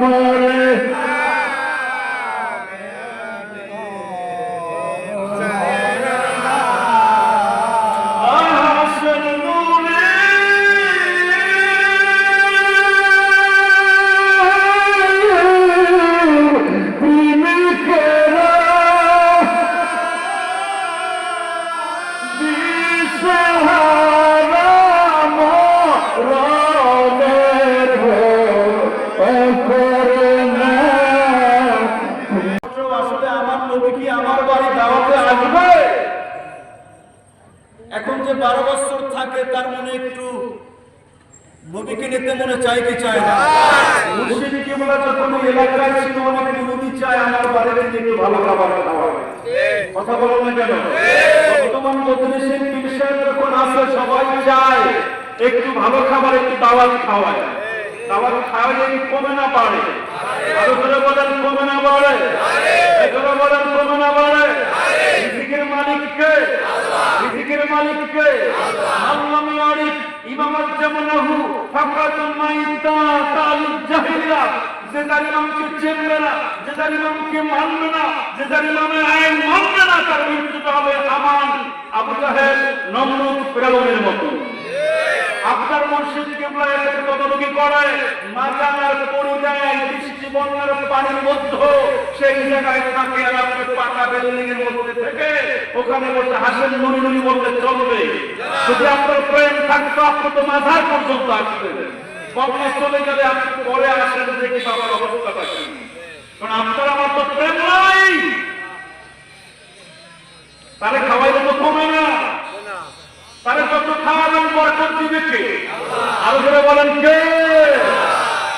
করে বারো বছর থাকে, তার মনে একটু নবীকে নিতে মনে চাই কি না? কিবলা যখন এলাকায় ছিল, অনেক নবী আমার বাড়িতে একটু ভালো খাবার কথা বলো না কেন? বর্তমান বিষয় যখন সবাই চায় একটু ভালো খাবার, একটু খাওয়ায়। দাওয়াত খাওয়ালে কমে না পারে আরও করে বলেন, কমে না পারে এগুলো বলেন, কমে না পারে রিজিকের মালিককে রিজিকের মালিককে আল্লাহ মিয়ারিফ ইমামাত জামানাহু ফাকাতুল মাইতা তালুল জাহিলা যে তার ইমামকে চেনবে না, যে তার ইমামকে মানবে না, যে তার ইমামের আইন মানবে না, তার মৃত্যুটা হবে আমান আবু জাহেল নমরুদ ফেরাউনের মতো। আপনার মসজিদ কেবলা এলাকা তদারকি করে? মাজার পরিযায় বৃষ্টি, বন্যার পানির মধ্যে সেই জায়গায় থাকে আর আপনি পাকা বিল্ডিং এর মধ্যে থেকে ওখানে বসে হাসেন নুনি বললে চলবে। যদি আপনার প্রেম থাকতো আপনি তো মাথার পর্যন্ত আসতেন বদলা চলে গেলে আপনি পরে আসেন, দেখি বাবার অবস্থাটা কি কারণ আপনার আমার তো প্রেম নাই। তারে খাওয়াইলে তো কমে না। তারা যত খাওয়াবেন বরকত দিবে কে আরও ধরে বলেন কে?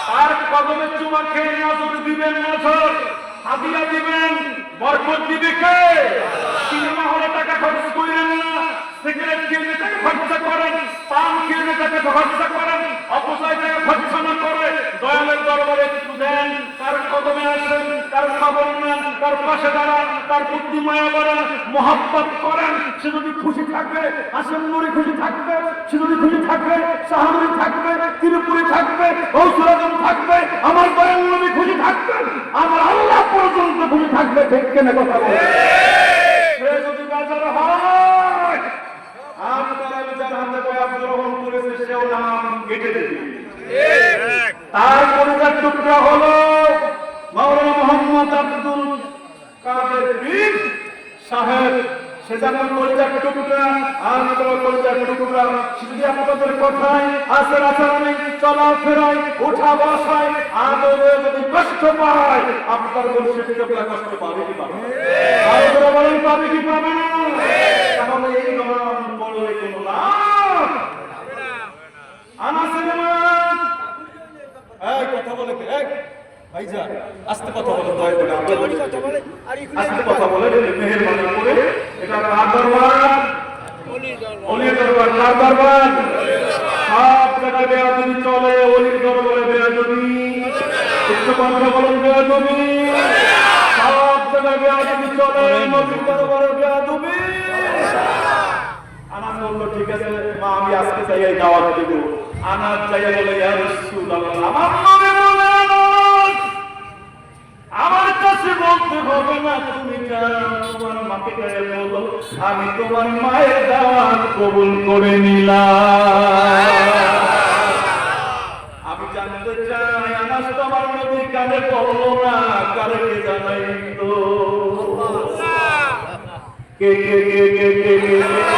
তার কদমে চুমা খেয়ে নজর দিবেন নজর। হাদিয়া দিবেন। বরকত দিবে কে? সিনেমা হলে টাকা খরচ করেন না। সিগারেট কিনে টাকা খরচা করেন, পান কিনে টাকা খরচা করেন, অপচয় টাকা খরচা না দয়ালের একটু দেন, তার কদমে আসেন, তার খবর নেন, তার পাশে দাঁড়ান, তার বুদ্ধি মায়া করেন, মহাব্বত করেন। সে যদি খুশি থাকবে আসেন নুরি খুশি থাকবে, সে যদি খুশি থাকবে, শাহনুরি থাকবে, তিরুপুরি থাকবে ঔসুরাজম থাকবে, আমার দয়াল নবী খুশি থাকবেন আমার আল্লাহ পর্যন্ত খুশি থাকবে, ঠিক কেনা কথা বলে সে যদি বাজার হয় আপনারা যার হাতে বয়ান গ্রহণ করেছে, সেও নাম কেটে দেবে। তার পরিবার টুকরা হলো মাওলানা মোহাম্মদ আব্দুল কাদের পীর সাহেব। আর যদি কষ্ট আপনার বলছে কষ্ট কি পাবে পাবে কি পাবে না তাহলে এই নাম পড়লে কোনো লাভ আনাসের মান এই কথা বলে কে? এই ভাইজান আস্তে কথা বলে। দয়া করে আস্তে কথা বলে মেহেরবানি করে এটা কার দরবার? অলির দরবার। কার দরবার? সব জায়গায় বেয়াদবি চলে অলির দরবারে বেয়াদবি। একটু কথা বলেন বেয়াদবি। সব জায়গায় বেয়াদবি চলে নবীর দরবারে বেয়াদবি। আনাস বলল ঠিক আছে? মা আমি আজকে চাই এই দাওয়াত দিব। আনাস চাইয়া বলে ইয়া রাসূলুল্লাহ আমার নবী বলে আনাস আমার কাছে বলতে হবে না তুমি তোমার মাকে বলো আমি তোমার মায়ের দাওয়াত কবুল করে নিলাম। আমি জানতে চাই আনাস তোমার নবীর কানে পড়ল না কারে কে জানাই তো কে কে কে কে কে কে?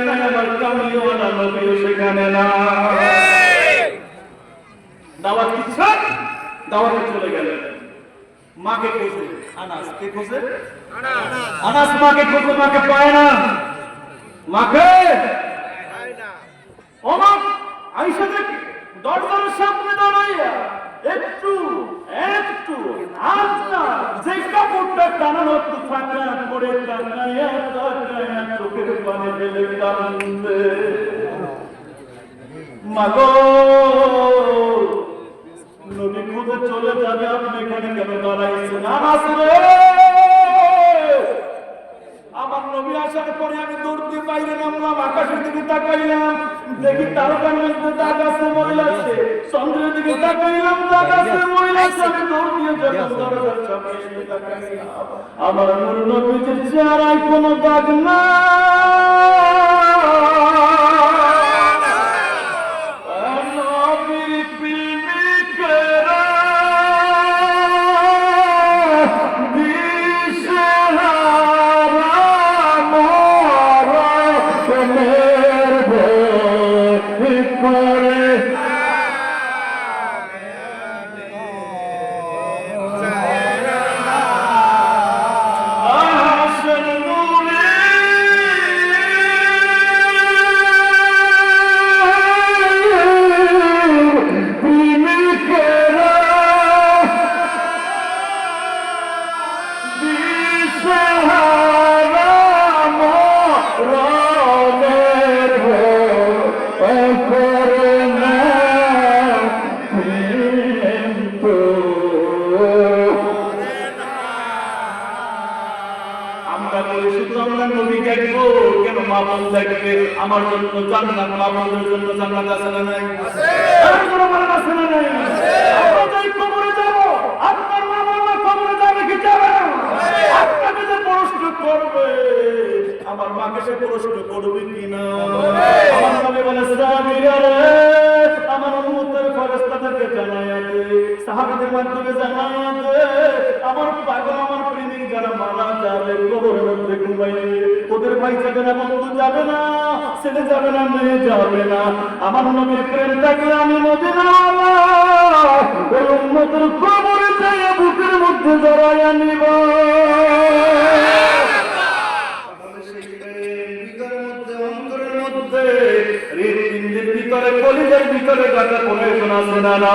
যেখানে নাই আমার কামলিওয়ালা নবীও সেখানে না। দাওয়াত দিচ্ছেন দাওয়াতে চলে গেলেন। মাকে খোঁজে। আনাস, কে খোঁজে? আনাস মাকে খোঁজে, মাকে পায় না। দরজার সামনে দাঁড়াইয়া একটু একটু আপনার যে কাপড়টা টানানো একটু করে চোখের ফেলে কান্দে। চলে যাবে, আপনি এখানে কেন দাঁড়াইছেন? আমার নবী আসার পরে আমি দৌড় দিয়ে বাইরে নামলাম আকাশের দিকে তাকাইলাম। দেখি তারকার মধ্যে দাগ আছে মহিলা আছে। চন্দ্রের দিকে তাকাইলাম দাগ আছে মহিলা আছে। আমি দৌড় দিয়ে যখন দরজার সামনে এসে তাকাইলাম আমার নূর চেহারায় কোনো দাগ না আমার জন্য জান্নাত মা বোনদের জন্য জান্নাত আছে না নাই? আর কোনো বলেন আছে না নাই? আছে। আমরা যাই কবরে যাব। আপনার মা বোনরা কবরে যাবে কি যাবে না? আপনাকে যে প্রশ্ন করবে আমার মাকে সে প্রশ্ন করবে কি না? আমার নবী বলে সাহাবীরা রে আমার উম্মতের ফেরেশতাদেরকে জানায়া দে সাহাবাদের মাধ্যমে জানায়া দে আমার পাগল আমার প্রেমিক যারা মারা ওদের ভাই যাবে না বন্ধু যাবে না ছেলে যাবে না মেয়ে যাবে না। আমার নবীর প্রেম থাকলে আমি মদিনা ওই উম্মতের কবরে বুকের মধ্যে জড়াইয়া নিব। ভিতরে, কলিজার ভিতরে গাঁথা connection আছে না।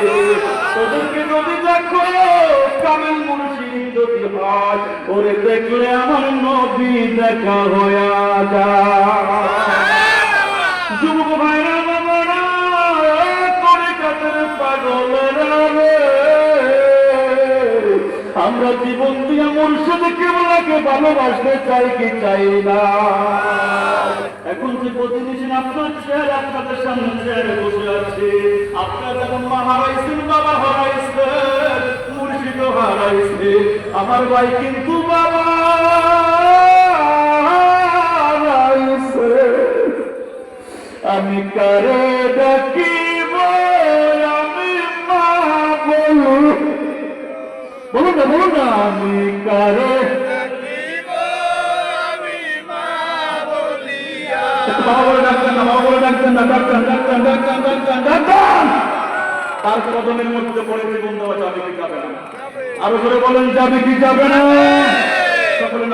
ওরে দেখলে আমার নবী দেখা হইয়া যায়। যুবক ভাইরা আমরা জীবন দিয়া মুর্শিদ কেবলাকে ভালোবাসতে চাই কি চাই না? এখন যে প্রতিনিধি আপনার চেয়ার, আপনাদের সামনে চেয়ারে বসে আছে, আপনার যখন মা হারাইছেন বাবা হারাইছেন হারাইছে আমার ভাই কিন্তু বাবা আমি কারে ডাকিব আমি মা বলু বলুন না বলুন না আমি কারে তার কদমের মধ্যে পড়ে জীবন দেওয়া যাবে কি যাবে না। আরও করে বলেন যাবে কি যাবে না? সকলে